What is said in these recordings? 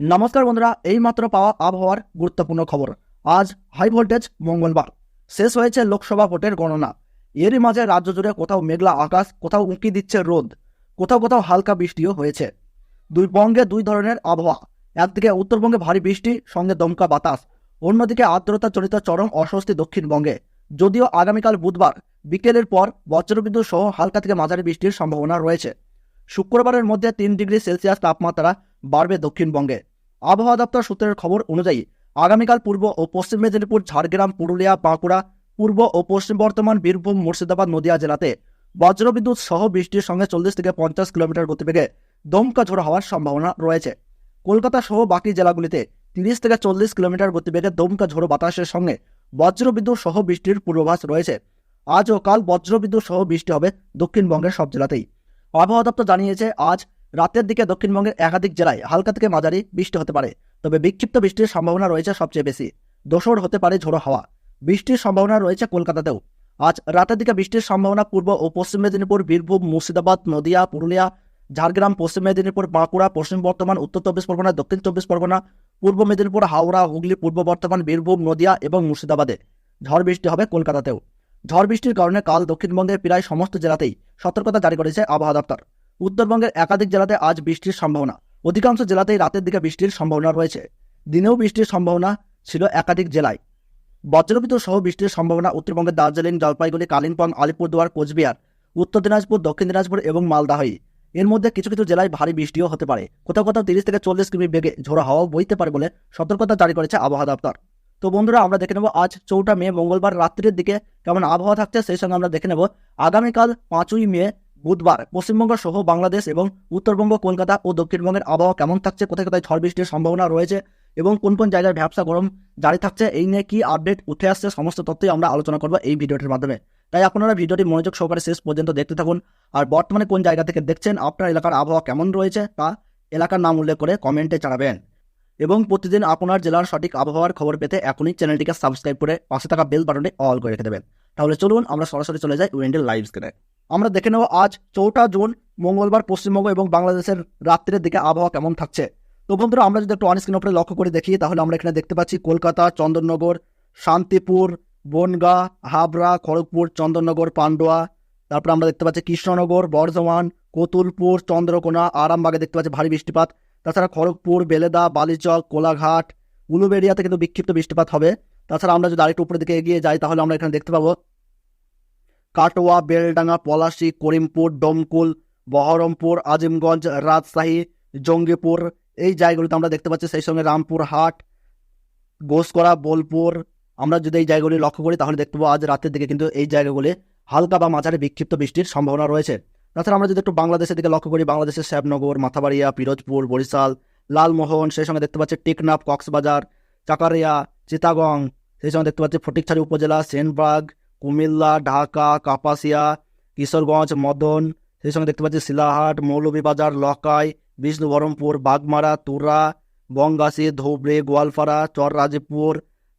নমস্কার বন্ধুরা, এইমাত্র পাওয়া আবহাওয়ার গুরুত্বপূর্ণ খবর। আজ হাই ভোল্টেজ মঙ্গলবার। শেষ হয়েছে লোকসভা ভোটের গণনা। এরই মাঝে রাজ্য জুড়ে কোথাও মেঘলা আকাশ, কোথাও উঁকি দিচ্ছে রোদ, কোথাও কোথাও হালকা বৃষ্টিও হয়েছে। দুই বঙ্গে দুই ধরনের আবহাওয়া। একদিকে উত্তরবঙ্গে ভারী বৃষ্টি, সঙ্গে দমকা বাতাস। অন্যদিকে আর্দ্রতা চরিত চরম অস্বস্তি দক্ষিণবঙ্গে। যদিও আগামীকাল বুধবার, বিকেলের পর বজ্রবিদ্যুৎ সহ হালকা থেকে মাঝারি বৃষ্টির সম্ভাবনা রয়েছে। শুক্রবারের মধ্যে তিন ডিগ্রি সেলসিয়াস তাপমাত্রা বাড়বে দক্ষিণবঙ্গে। আবহাওয়া দপ্তর সূত্রের খবর অনুযায়ী, আগামীকাল পূর্ব ও পশ্চিম মেদিনীপুর, ঝাড়গ্রাম, পুরুলিয়া, বাঁকুড়া, পূর্ব ও পশ্চিম বর্ধমান, বীরভূম, মুর্শিদাবাদ, নদিয়া জেলাতে বজ্রবিদ্যুৎ সহ বৃষ্টির সঙ্গে চল্লিশ থেকে পঞ্চাশ কিলোমিটার গতিবেগে দমকা ঝোড়ো হওয়ার সম্ভাবনা রয়েছে। কলকাতা সহ বাকি জেলাগুলিতে তিরিশ থেকে চল্লিশ কিলোমিটার গতিবেগে দমকা ঝোড়ো বাতাসের সঙ্গে বজ্রবিদ্যুৎ সহ বৃষ্টির পূর্বাভাস রয়েছে। আজ ও কাল বজ্রবিদ্যুৎ সহ বৃষ্টি হবে দক্ষিণবঙ্গের সব জেলাতেই। আবহাওয়া দপ্তর জানিয়েছে, আজ রাতের দিকে দক্ষিণবঙ্গের একাধিক জেলায় হালকা থেকে মাঝারি বৃষ্টি হতে পারে, তবে বিক্ষিপ্ত বৃষ্টির সম্ভাবনা রয়েছে সবচেয়ে বেশি। দোসর হতে পারে ঝোড়ো হাওয়া। বৃষ্টির সম্ভাবনা রয়েছে কলকাতাতেও। আজ রাতের দিকে বৃষ্টির সম্ভাবনা পূর্ব ও পশ্চিম মেদিনীপুর, বীরভূম, মুর্শিদাবাদ, নদিয়া, পুরুলিয়া, ঝাড়গ্রাম, পশ্চিম মেদিনীপুর, বাঁকুড়া, পশ্চিম বর্ধমান, উত্তর চব্বিশ পরগনা, দক্ষিণ চব্বিশ পরগনা, পূর্ব মেদিনীপুর, হাওড়া, হুগলি, পূর্ব বর্ধমান, বীরভূম, নদিয়া এবং মুর্শিদাবাদে ঝড় বৃষ্টি হবে কলকাতাতেও। ঝড় বৃষ্টির কারণে কাল দক্ষিণবঙ্গের প্রায় সমস্ত জেলাতেই সতর্কতা জারি করেছে আবহাওয়া দপ্তর। উত্তরবঙ্গের একাধিক জেলাতে আজ বৃষ্টির সম্ভাবনা। অধিকাংশ জেলাতেই রাতের দিকে বৃষ্টির সম্ভাবনা রয়েছে। দিনেও বৃষ্টির সম্ভাবনা ছিল একাধিক জেলায়। বজ্রবিদ্যুৎ সহ বৃষ্টির সম্ভাবনা উত্তরবঙ্গের দার্জিলিং, জলপাইগুড়ি, কালিম্পং, আলিপুরদুয়ার, কোচবিহার, উত্তর দিনাজপুর, দক্ষিণ দিনাজপুর এবং মালদাহই। এর মধ্যে কিছু কিছু জেলায় ভারী বৃষ্টিও হতে পারে। কোথাও কোথাও তিরিশ থেকে চল্লিশ কিমি বেগে ঝোড়ো হাওয়াও বইতে পারে বলে সতর্কতা জারি করেছে আবহাওয়া দপ্তর। তো বন্ধুরা, আমরা দেখে নেব আজ চৌঠা মে, মঙ্গলবার রাত্রির দিকে কেমন আবহাওয়া থাকছে, সেই সঙ্গে আমরা দেখে নেব আগামীকাল পাঁচই মে বুধবার পশ্চিমবঙ্গ সহ বাংলাদেশ এবং উত্তরবঙ্গ, কলকাতা ও দক্ষিণবঙ্গের আবহাওয়া কেমন থাকছে, কোথায় কোথায় ঝড় বৃষ্টির সম্ভাবনা রয়েছে এবং কোন কোন জায়গায় ব্যবসা গরম জারি থাকছে, এই নিয়ে কি আপডেট উঠে আসছে, সমস্ত তথ্যই আমরা আলোচনা করব এই ভিডিওটির মাধ্যমে। তাই আপনারা ভিডিওটি মনোযোগ সহকারে শেষ পর্যন্ত দেখতে থাকুন আর বর্তমানে কোন জায়গা থেকে দেখছেন, আপনার এলাকার আবহাওয়া কেমন রয়েছে তা এলাকার নাম উল্লেখ করে কমেন্টে জানাবেন। এবং প্রতিদিন আপনার জেলার সঠিক আবহাওয়ার খবর পেতে এখনই চ্যানেলটিকে সাবস্ক্রাইব করে পাশে থাকা বেল বাটনে অল করে রেখে দেবেন। তাহলে চলুন আমরা সরাসরি চলে যাই উইন্ডেল লাইভ স্ক্রিনে আমরা দেখে নেব আজ চৌঠা জুন, মঙ্গলবার পশ্চিমবঙ্গ এবং বাংলাদেশের রাত্রের দিকে আবহাওয়া কেমন থাকছে। তো বন্ধুরা, আমরা যদি একটু অনস্ক্রিন উপরে লক্ষ্য করে দেখি, তাহলে আমরা এখানে দেখতে পাচ্ছি কলকাতা, চন্দননগর, শান্তিপুর, বনগা, হাবড়া, খড়গপুর, চন্দননগর, পান্ডুয়া। তারপর আমরা দেখতে পাচ্ছি কৃষ্ণনগর, বর্ধমান, কতুলপুর, চন্দ্রকোনা, আরামবাগে দেখতে পাচ্ছি ভারী বৃষ্টিপাত। তাছাড়া খড়গপুর, বেলেদা, বালিচক, কোলাঘাট, উলুবেড়িয়াতে কিন্তু বিক্ষিপ্ত বৃষ্টিপাত হবে। তাছাড়া আমরা যদি আরেকটু উপরের দিকে এগিয়ে যাই, তাহলে আমরা এখানে দেখতে পাবো কাটোয়া, বেলডাঙ্গা, পলাশী, করিমপুর, ডমকুল, বহরমপুর, আজিমগঞ্জ, রাজশাহী, জঙ্গিপুর, এই জায়গাগুলিতে আমরা দেখতে পাচ্ছি সেই সঙ্গে রামপুরহাট গোসকরা, বোলপুর। আমরা যদি এই জায়গাগুলি লক্ষ্য করি তাহলে দেখতে পাবো আজ রাতের দিকে কিন্তু এই জায়গাগুলি হালকা বা মাঝারি বিক্ষিপ্ত বৃষ্টির সম্ভাবনা রয়েছে। তাছাড়া আমরা যদি একটু বাংলাদেশের দিকে লক্ষ্য করি, বাংলাদেশের শ্যাবনগর মাথাবাড়িয়া, পিরোজপুর, বরিশাল, লালমোহন, সেই সঙ্গে দেখতে পাচ্ছি টেকনাফ, কক্সবাজার, চাকারিয়া, চিতাগং, সেই সঙ্গে দেখতে পাচ্ছি ফটিকছড়ি উপজেলা, সেনবাগ কুমিল্লা, ঢাকা, কাপাসিয়া, কিশোরগঞ্জ, মদন, সেই সঙ্গে দেখতে পাচ্ছি শিলাহাট, মৌলভীবাজার, লকাই বিষ্ণু বহরমপুর বাগমারা, তুরা বঙ্গাসী ধুবড়ি, গোয়ালপাড়া, চররাজপুর,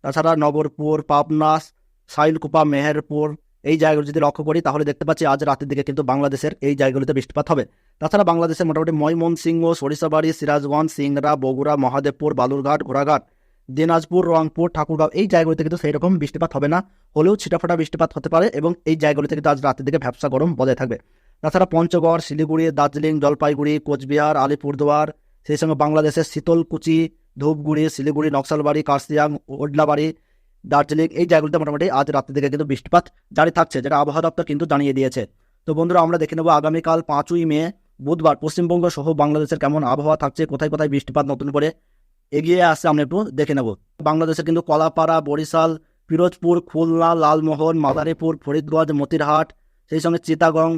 তাছাড়া নগরপুর পাবনাস সাইলকুপা, মেহেরপুর। এই জায়গাগুলো যদি লক্ষ্য করি, তাহলে দেখতে পাচ্ছি আজ রাতের দিকে কিন্তু বাংলাদেশের এই জায়গাগুলিতে বৃষ্টিপাত হবে। তাছাড়া বাংলাদেশের মোটামুটি ময়মনসিংহ, সরিষাবাড়ি, সিরাজগঞ্জ, সিংড়া, বগুড়া, মহাদেবপুর, বালুরঘাট, ঘোড়াঘাট দিনাজপুর, রংপুর, ঠাকুরগাঁও, এই জায়গাগুলিতে কিন্তু সেই রকম বৃষ্টিপাত হবে না। হলেও ছিটাফাটা বৃষ্টিপাত হতে পারে এবং এই জায়গাগুলিতে কিন্তু আজ রাতের দিকে ভ্যাবসা গরম বজায় থাকবে। তাছাড়া পঞ্চগড়, শিলিগুড়ি, দার্জিলিং, জলপাইগুড়ি, কোচবিহার, আলিপুরদুয়ার, সেই সঙ্গে বাংলাদেশের শীতলকুচি, ধূপগুড়ি, শিলিগুড়ি, নকশালবাড়ি কার্সিয়াং ওডলাবাড়ি, দার্জিলিং এই জায়গাগুলিতে মোটামুটি আজ রাতের দিকে কিন্তু বৃষ্টিপাত জারি থাকছে, যেটা আবহাওয়া দপ্তর কিন্তু জানিয়ে দিয়েছে। তো বন্ধুরা, আমরা দেখে নেব আগামীকাল পাঁচই মে, বুধবার পশ্চিমবঙ্গ সহ বাংলাদেশের কেমন আবহাওয়া থাকছে, কোথায় কোথায় বৃষ্টিপাত নতুন করে এগিয়ে আসছে, আমরা একটু দেখে নেব। বাংলাদেশে কিন্তু কলাপাড়া, বরিশাল, পিরোজপুর, খুলনা, লালমোহন, মাদারীপুর, ফরিদগঞ্জ, মতিরহাট, সেই সঙ্গে চিতাগং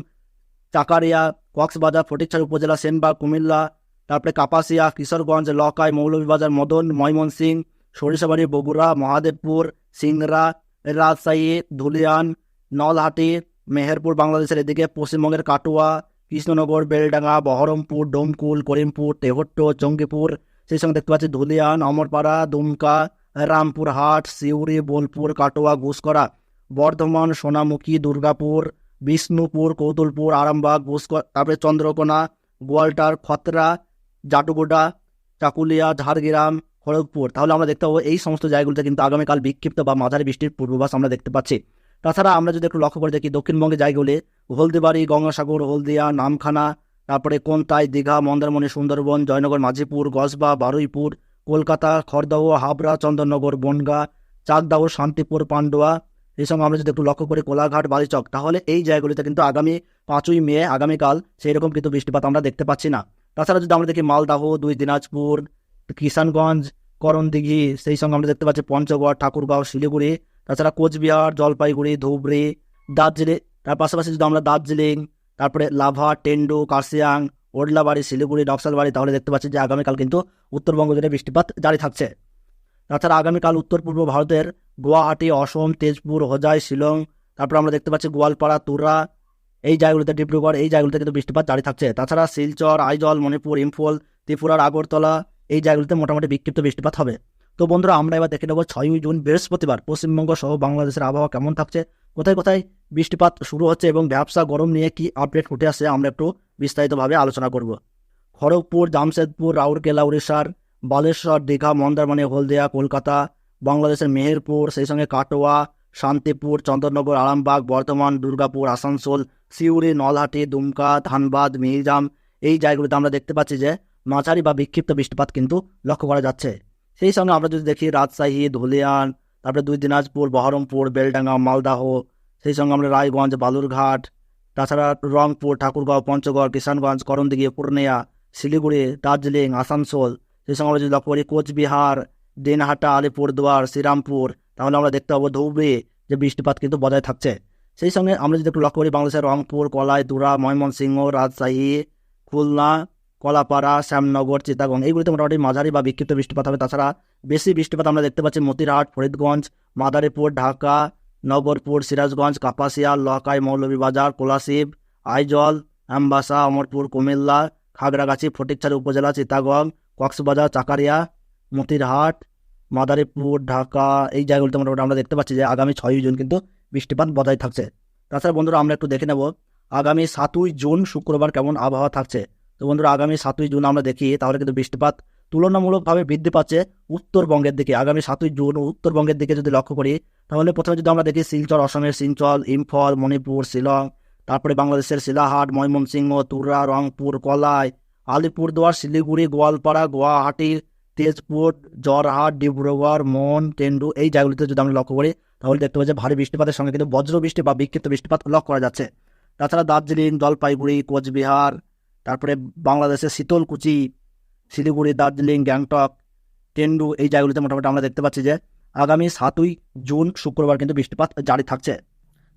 চাকারিয়া, কক্সবাজার, ফটিকছড়ি উপজেলা, সেনবাগ, কুমিল্লা, তারপরে কাপাসিয়া, কিশোরগঞ্জ, লকাই, মৌলভীবাজার, মদন, ময়মনসিং, সরিষাবাড়ি, বগুড়া, মহাদেবপুর সিংরা রাজশাহী, ধুলিয়ান, নলহাটি, মেহেরপুর, বাংলাদেশের এদিকে পশ্চিমবঙ্গের কাটোয়া, কৃষ্ণনগর, বেলডাঙ্গা, বহরমপুর, ডোমকুল, করিমপুর, তেহট্ট, জঙ্গিপুর সেই সঙ্গে দেখতে পাচ্ছি ধুলিয়ান অমরপাড়া দুমকা রামপুরহাট সিউড়ি, বোলপুর, কাটোয়া ঘুষকরা বর্ধমান, সোনামুখী, দুর্গাপুর, বিষ্ণুপুর, কৌতুলপুর, আরামবাগ ঘুষকরা তারপরে চন্দ্রকোনা, গোয়ালটার, খতরা, জাটুগোডা, চাকুলিয়া, ঝাড়গ্রাম, খড়গপুর। তাহলে আমরা দেখতে পাবো এই সমস্ত জায়গাগুলোতে কিন্তু আগামীকাল বিক্ষিপ্ত বা মাঝারি বৃষ্টির পূর্বাভাস আমরা দেখতে পাচ্ছি। তাছাড়া আমরা যদি একটু লক্ষ্য করে দেখি দক্ষিণবঙ্গের জায়গাগুলি, হলদিবাড়ি, গঙ্গাসাগর, হলদিয়া, নামখানা তারপরে কোনতাই, দীঘা, মন্দারমণি, সুন্দরবন, জয়নগর, মাঝিপুর গসবা বারুইপুর, কলকাতা, খড়দহ, হাবড়া, চন্দননগর, বনগা, চাকদাহ, শান্তিপুর, পান্ডুয়া। সঙ্গে আমরা যদি একটু লক্ষ্য করি, কোলাঘাট, বালিচক, তাহলে এই জায়গাগুলিতে কিন্তু আগামী পাঁচই মে, আগামীকাল সেই রকম কিন্তু বৃষ্টিপাত আমরা দেখতে পাচ্ছি না। তাছাড়া যদি আমরা দেখি মালদাহ, দুই দিনাজপুর, কিষানগঞ্জ, করণদিঘি, সেই সঙ্গে আমরা দেখতে পাচ্ছি পঞ্চগড়, ঠাকুরগাঁও, শিলিগুড়ি, তাছাড়া কোচবিহার, জলপাইগুড়ি, ধুবড়ি, দার্জিলিং। তার পাশাপাশি যদি আমরা দার্জিলিং তারপরে লাভা, টেন্ডু, কার্সিয়াং, ওডলাবাড়ি, শিলিগুড়ি, নকশালবাড়ি, তাহলে দেখতে পাচ্ছি যে আগামীকাল কিন্তু উত্তরবঙ্গ জুড়ে বৃষ্টিপাত জারি থাকছে। তাছাড়া আগামীকাল উত্তর পূর্ব ভারতের গুয়াহাটি, অসম, তেজপুর, হোজাই, শিলং, তারপর আমরা দেখতে পাচ্ছি গোয়ালপাড়া তুরা এই জায়গাগুলোতে ডিব্রুগড়, এই জায়গাগুলোতে কিন্তু বৃষ্টিপাত জারি থাকছে। তাছাড়া শিলচর, আইজল, মণিপুর, ইম্ফল, ত্রিপুরার আগরতলা, এই জায়গাগুলোতে মোটামুটি বিক্ষিপ্ত বৃষ্টিপাত হবে। তো বন্ধুরা, আমরা এবার দেখে নেব ছয়ই জুন বৃহস্পতিবার পশ্চিমবঙ্গ সহ বাংলাদেশের আবহাওয়া কেমন থাকছে। কোথায় কোথায় বৃষ্টিপাত শুরু হচ্ছে এবং ব্যবসা গরম নিয়ে কি আপডেট উঠে আসছে আমরা একটু বিস্তারিতভাবে আলোচনা করব। খড়গপুর, জামশেদপুর, রাউরকেলা উড়িষ্যার বালেশ্বর, দীঘা, মন্দারমণি, হলদিয়া, কলকাতা, বাংলাদেশের মেহেরপুর, সেই সঙ্গে কাটোয়া, শান্তিপুর, চন্দননগর, আরামবাগ, বর্ধমান, দুর্গাপুর, আসানসোল, সিউড়ি, নলহাটি, দুমকা, ধানবাদ, মিহিজাম, এই জায়গাগুলিতে আমরা দেখতে পাচ্ছি যে মাঝারি বা বিক্ষিপ্ত বৃষ্টিপাত কিন্তু লক্ষ্য করা যাচ্ছে। সেই সঙ্গে আমরা যদি দেখি রাজশাহী, ধুলিয়ান, তারপরে দুই দিনাজপুর, বহরমপুর, বেলডাঙ্গা, মালদাহ, সেই সঙ্গে আমরা রায়গঞ্জ, বালুরঘাট, তাছাড়া রংপুর, ঠাকুরগাঁও, পঞ্চগড়, কিষানগঞ্জ, করণদিঘি, পূর্ণিয়া, শিলিগুড়ি, দার্জিলিং, আসানসোল, সেই সঙ্গে আমরা যদি লক্ষ্য করি কোচবিহার, দিনহাটা, আলিপুরদুয়ার, শ্রীরামপুর, তাহলে আমরা দেখতে পাবো ধুবড়ি, যে বৃষ্টিপাত কিন্তু বজায় থাকছে। সেই সঙ্গে আমরা যদি একটু লক্ষ্য করি বাংলাদেশের রংপুর, কলাই তুরা ময়মনসিংহ, রাজশাহী, খুলনা কলাপাড়া, শ্যামনগর, চিতাগং, এইগুলিতে মোটামুটি মাঝারি বা বিক্ষিপ্ত বৃষ্টিপাত হবে। তাছাড়া বেশি বৃষ্টিপাত আমরা দেখতে পাচ্ছি মতিরহাট, ফরিদগঞ্জ, মাদারীপুর, ঢাকা, নগরপুর, সিরাজগঞ্জ, কাপাসিয়া, লকাই, মৌলভীবাজার, কোলাশিব, আইজল, আমবাসা, অমরপুর, কুমিল্লা, খাগড়াগাছি, ফটিকছড়ি উপজেলা, চিতাগং, কক্সবাজার, চাকারিয়া, মতিরহাট, মাদারীপুর, ঢাকা, এই জায়গাগুলিতে মোটামুটি আমরা দেখতে পাচ্ছি যে আগামী ছয়ই জুন কিন্তু বৃষ্টিপাত বজায় থাকছে। তাছাড়া বন্ধুরা আমরা একটু দেখে নেব, আগামী সাতই জুন শুক্রবার কেমন আবহাওয়া থাকছে? তো বন্ধুরা, আগামী সাতই জুন আমরা দেখি, তাহলে কিন্তু বৃষ্টিপাত তুলনামূলকভাবে বৃদ্ধি পাচ্ছে উত্তরবঙ্গের দিকে। আগামী সাতই জুন উত্তরবঙ্গের দিকে যদি লক্ষ্য করি, তাহলে প্রথমে যদি আমরা দেখি শিলচর, অসমের শিলচর, ইম্ফল, মণিপুর, শিলং, তারপরে বাংলাদেশের শিলাহাট, ময়মনসিংহ, তুরা, রংপুর, কলাই, আলিপুরদুয়ার, শিলিগুড়ি, গোয়ালপাড়া, গুয়াহাটি, তেজপুর জরহাট ডিব্রুগড় মন টেন্ডু এই জায়গাগুলিতে যদি আমরা লক্ষ্য করি, তাহলে দেখতে পাচ্ছি ভারী বৃষ্টিপাতের সঙ্গে কিন্তু বজ্র বৃষ্টি বা বিক্ষিপ্ত বৃষ্টিপাত লক্ষ্য করা যাচ্ছে। তাছাড়া দার্জিলিং, জলপাইগুড়ি, কোচবিহার তারপরে বাংলাদেশের শীতলকুচি, শিলিগুড়ি, দার্জিলিং, গ্যাংটক, টেন্ডু এই জায়গাগুলিতে মোটামুটি আমরা দেখতে পাচ্ছি যে আগামী সাতই জুন শুক্রবার কিন্তু বৃষ্টিপাত জারি থাকছে।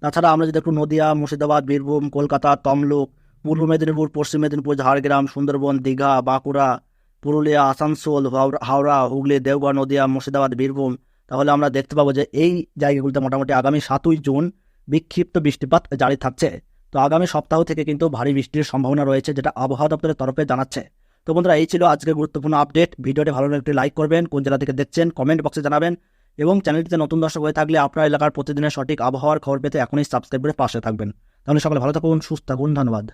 তাছাড়া আমরা যদি একটু নদিয়া, মুর্শিদাবাদ, বীরভূম, কলকাতা, তমলুক, পূর্ব মেদিনীপুর, পশ্চিম মেদিনীপুর, ঝাড়গ্রাম, সুন্দরবন, দীঘা, বাঁকুড়া, পুরুলিয়া, আসানসোল, হাওড়া- হুগলি, দেওঘর, নদিয়া, মুর্শিদাবাদ, বীরভূম, তাহলে আমরা দেখতে পাবো যে এই জায়গাগুলিতে মোটামুটি আগামী সাতই জুন বিক্ষিপ্ত বৃষ্টিপাত জারি থাকছে। তো আগামী সপ্তাহ থেকে কিন্তু ভারী বৃষ্টির সম্ভাবনা রয়েছে, যেটা আবহাওয়া দপ্তরের তরফে জানাচ্ছে। তো বন্ধুরা, এই ছিল আজকের গুরুত্বপূর্ণ আপডেট। ভিডিওটি ভালো লাগলে একটি লাইক করবেন, কোন জেলা থেকে দেখছেন কমেন্ট বক্সে জানাবেন এবং চ্যানেলটিতে নতুন দর্শক হয়ে থাকলে আপনার এলাকার প্রতিদিনের সঠিক আবহাওয়ার খবর পেতে এখনই সাবস্ক্রাইব করে পাশে থাকবেন। তাহলে সকালে ভালো থাকুন, সুস্থ থাকুন, ধন্যবাদ।